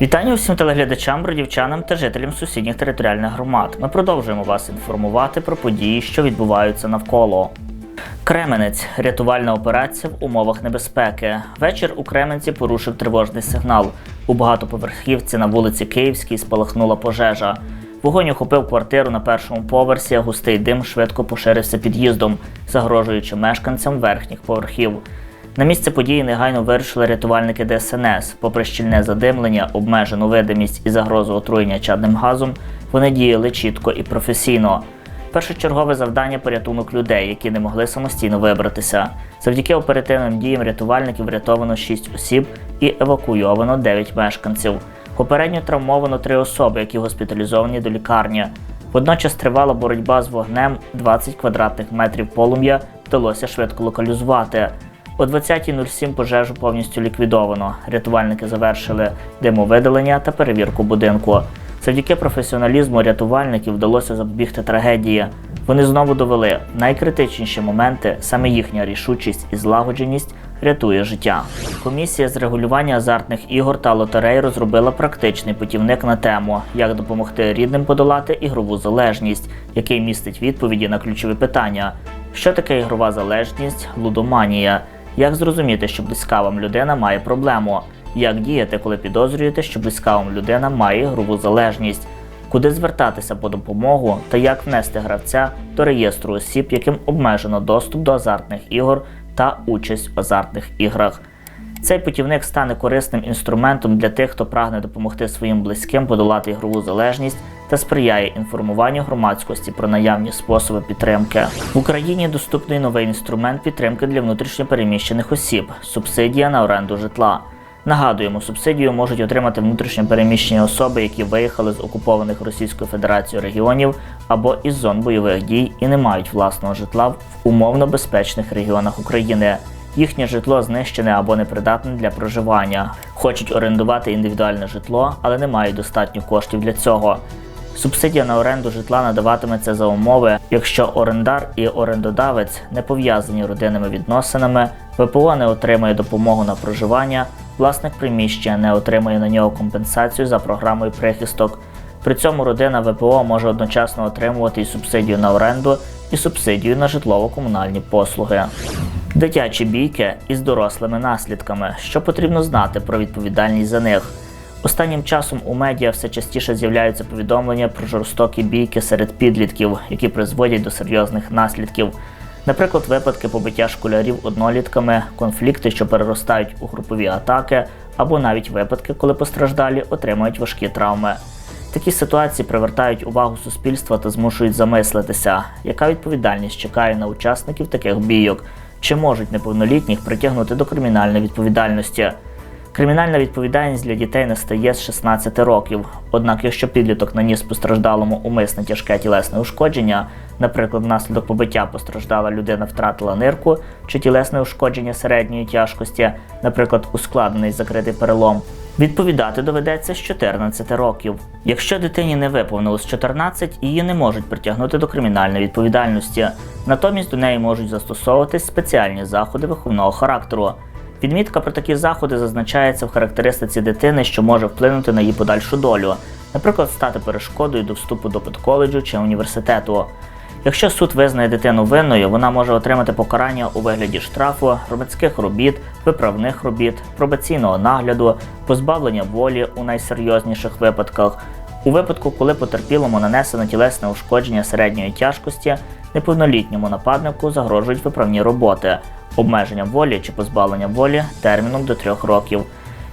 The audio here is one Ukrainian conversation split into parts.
Вітання усім телеглядачам, бродівчанам та жителям сусідніх територіальних громад. Ми продовжуємо вас інформувати про події, що відбуваються навколо. Кременець рятувальна операція в умовах небезпеки. Вечір у Кременці порушив тривожний сигнал. У багатоповерхівці на вулиці Київській спалахнула пожежа. Вогонь охопив квартиру на першому поверсі, густий дим швидко поширився під'їздом, загрожуючи мешканцям верхніх поверхів. На місце події негайно вирушили рятувальники ДСНС. Попри щільне задимлення, обмежену видимість і загрозу отруєння чадним газом, вони діяли чітко і професійно. Першочергове завдання порятунок людей, які не могли самостійно вибратися. Завдяки оперативним діям рятувальників врятовано 6 осіб і евакуйовано 9 мешканців. Попередньо травмовано 3 особи, які госпіталізовані до лікарні. Водночас тривала боротьба з вогнем 20 квадратних метрів полум'я вдалося швидко локалізувати. О 20.07 пожежу повністю ліквідовано. Рятувальники завершили димовидалення та перевірку будинку. Завдяки професіоналізму рятувальників вдалося запобігти трагедії. Вони знову довели найкритичніші моменти, саме їхня рішучість і злагодженість рятує життя. Комісія з регулювання азартних ігор та лотерей розробила практичний путівник на тему, як допомогти рідним подолати ігрову залежність, який містить відповіді на ключові питання: що таке ігрова залежність, лудоманія, як зрозуміти, що близька вам людина має проблему, як діяти, коли підозрюєте, що близька вам людина має ігрову залежність, куди звертатися по допомогу та як внести гравця до реєстру осіб, яким обмежено доступ до азартних ігор та участь в азартних іграх. Цей путівник стане корисним інструментом для тих, хто прагне допомогти своїм близьким подолати ігрову залежність та сприяє інформуванню громадськості про наявні способи підтримки. В Україні доступний новий інструмент підтримки для внутрішньопереміщених осіб субсидія на оренду житла. Нагадуємо, субсидію можуть отримати внутрішньо переміщені особи, які виїхали з окупованих Російською Федерацією регіонів або із зон бойових дій і не мають власного житла в умовно безпечних регіонах України. Їхнє житло знищене або непридатне для проживання. Хочуть орендувати індивідуальне житло, але не мають достатньо коштів для цього. Субсидія на оренду житла надаватиметься за умови, якщо орендар і орендодавець не пов'язані родинними відносинами, ВПО не отримує допомогу на проживання, власник приміщення не отримує на нього компенсацію за програмою прихисток. При цьому родина ВПО може одночасно отримувати і субсидію на оренду, і субсидію на житлово-комунальні послуги. Дитячі бійки із дорослими наслідками, що потрібно знати про відповідальність за них. Останнім часом у медіа все частіше з'являються повідомлення про жорстокі бійки серед підлітків, які призводять до серйозних наслідків. Наприклад, випадки побиття школярів однолітками, конфлікти, що переростають у групові атаки, або навіть випадки, коли постраждалі отримують важкі травми. Такі ситуації привертають увагу суспільства та змушують замислитися, яка відповідальність чекає на учасників таких бійок, чи можуть неповнолітніх притягнути до кримінальної відповідальності. Кримінальна відповідальність для дітей настає з 16 років. Однак, якщо підліток наніс постраждалому умисне тяжке тілесне ушкодження, наприклад, внаслідок побиття постраждала людина втратила нирку чи тілесне ушкодження середньої тяжкості, наприклад, ускладнений закритий перелом, відповідати доведеться з 14 років. Якщо дитині не виповнилось 14, її не можуть притягнути до кримінальної відповідальності. Натомість до неї можуть застосовуватись спеціальні заходи виховного характеру. Підмітка про такі заходи зазначається в характеристиці дитини, що може вплинути на її подальшу долю, наприклад, стати перешкодою до вступу до педколеджу чи університету. Якщо суд визнає дитину винною, вона може отримати покарання у вигляді штрафу, громадських робіт, виправних робіт, пробаційного нагляду, позбавлення волі у найсерйозніших випадках. У випадку, коли потерпілому нанесено тілесне ушкодження середньої тяжкості, неповнолітньому нападнику загрожують виправні роботи, обмеження волі чи позбавлення волі терміном до 3 років.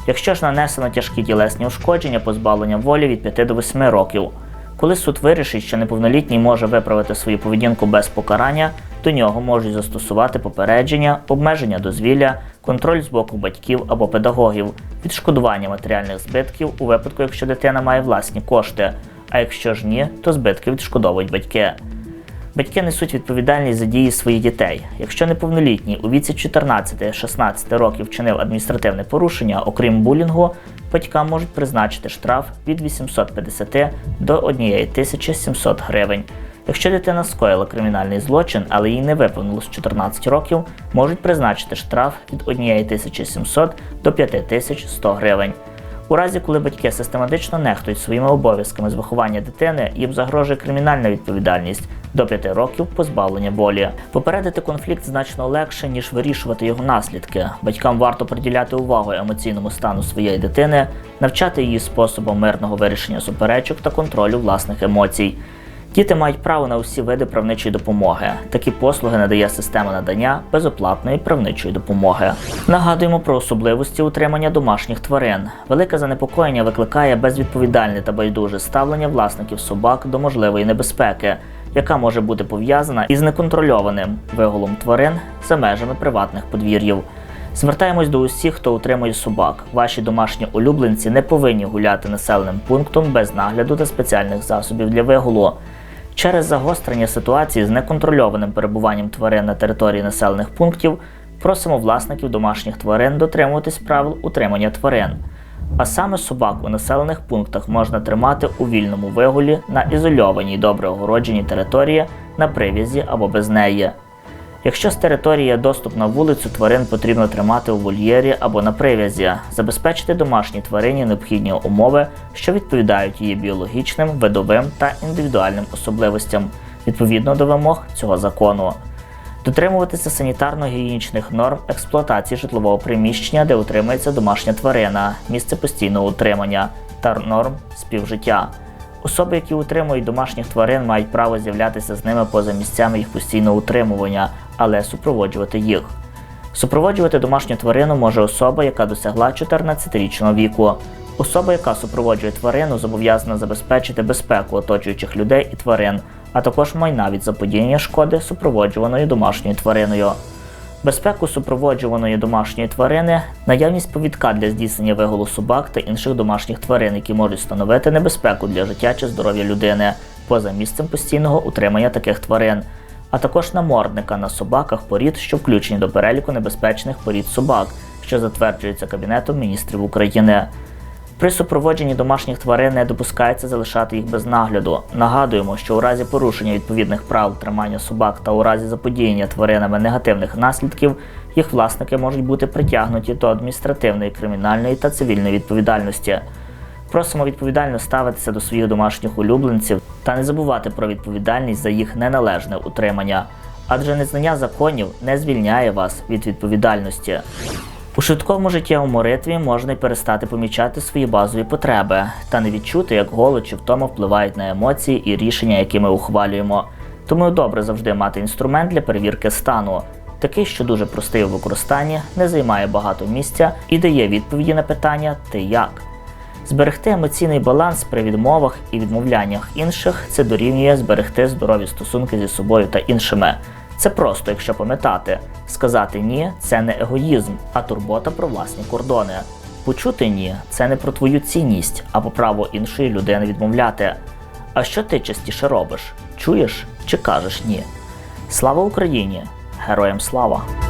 Якщо ж нанесено тяжкі тілесні ушкодження, позбавлення волі від 5 до 8 років. Коли суд вирішить, що неповнолітній може виправити свою поведінку без покарання, до нього можуть застосувати попередження, обмеження дозвілля, контроль з боку батьків або педагогів, відшкодування матеріальних збитків у випадку, якщо дитина має власні кошти, а якщо ж ні, то збитки відшкодовують батьки. Батьки несуть відповідальність за дії своїх дітей. Якщо неповнолітній у віці 14-16 років вчинив адміністративне порушення, окрім булінгу, батькам можуть призначити штраф від 850 до 1700 гривень. Якщо дитина скоїла кримінальний злочин, але їй не виповнилось 14 років, можуть призначити штраф від 1700 до 5100 гривень. У разі, коли батьки систематично нехтують своїми обов'язками з виховання дитини, їм загрожує кримінальна відповідальність до 5 років позбавлення болі. Попередити конфлікт значно легше, ніж вирішувати його наслідки. Батькам варто приділяти увагу емоційному стану своєї дитини, навчати її способом мирного вирішення суперечок та контролю власних емоцій. Діти мають право на усі види правничої допомоги. Такі послуги надає система надання безоплатної правничої допомоги. Нагадуємо про особливості утримання домашніх тварин. Велике занепокоєння викликає безвідповідальне та байдуже ставлення власників собак до можливої небезпеки, яка може бути пов'язана із неконтрольованим виголом тварин за межами приватних подвір'їв. Звертаємось до усіх, хто утримує собак. Ваші домашні улюбленці не повинні гуляти населеним пунктом без нагляду та спеціальних засобів для вигулу. Через загострення ситуації з неконтрольованим перебуванням тварин на території населених пунктів просимо власників домашніх тварин дотримуватись правил утримання тварин. А саме собак у населених пунктах можна тримати у вільному вигулі на ізольованій добре огородженій території на прив'язі або без неї. Якщо з території доступ на вулицю, тварин потрібно тримати у вольєрі або на прив'язі, забезпечити домашній тварині необхідні умови, що відповідають її біологічним, видовим та індивідуальним особливостям відповідно до вимог цього закону. Дотримуватися санітарно-гігієнічних норм експлуатації житлового приміщення, де утримується домашня тварина, місце постійного утримання та норм співжиття. Особи, які утримують домашніх тварин, мають право з'являтися з ними поза місцями їх постійного утримування, але супроводжувати їх. Супроводжувати домашню тварину може особа, яка досягла 14-річного віку. Особа, яка супроводжує тварину, зобов'язана забезпечити безпеку оточуючих людей і тварин, а також майна від заподіяння шкоди супроводжуваною домашньою твариною. Безпеку супроводжуваної домашньої тварини, наявність повідка для здійснення вигулу собак та інших домашніх тварин, які можуть становити небезпеку для життя чи здоров'я людини поза місцем постійного утримання таких тварин, а також намордника на собаках порід, що включені до переліку небезпечних порід собак, що затверджується Кабінетом міністрів України. При супроводженні домашніх тварин не допускається залишати їх без нагляду. Нагадуємо, що у разі порушення відповідних правил тримання собак та у разі заподіяння тваринами негативних наслідків їх власники можуть бути притягнуті до адміністративної, кримінальної та цивільної відповідальності. Просимо відповідально ставитися до своїх домашніх улюбленців та не забувати про відповідальність за їх неналежне утримання, адже незнання законів не звільняє вас від відповідальності. У швидкому життєвому ритмі можна й перестати помічати свої базові потреби та не відчути, як голод чи втома впливають на емоції і рішення, які ми ухвалюємо. Тому добре завжди мати інструмент для перевірки стану, такий, що дуже простий у використанні, не займає багато місця і дає відповіді на питання Ти як. Зберегти емоційний баланс при відмовах і відмовляннях інших це дорівнює зберегти здорові стосунки зі собою та іншими. Це просто, якщо пам'ятати, сказати ні це не егоїзм, а турбота про власні кордони. Почути ні це не про твою цінність, а по право іншої людини відмовляти. А що ти частіше робиш? Чуєш чи кажеш ні? Слава Україні! Героям слава!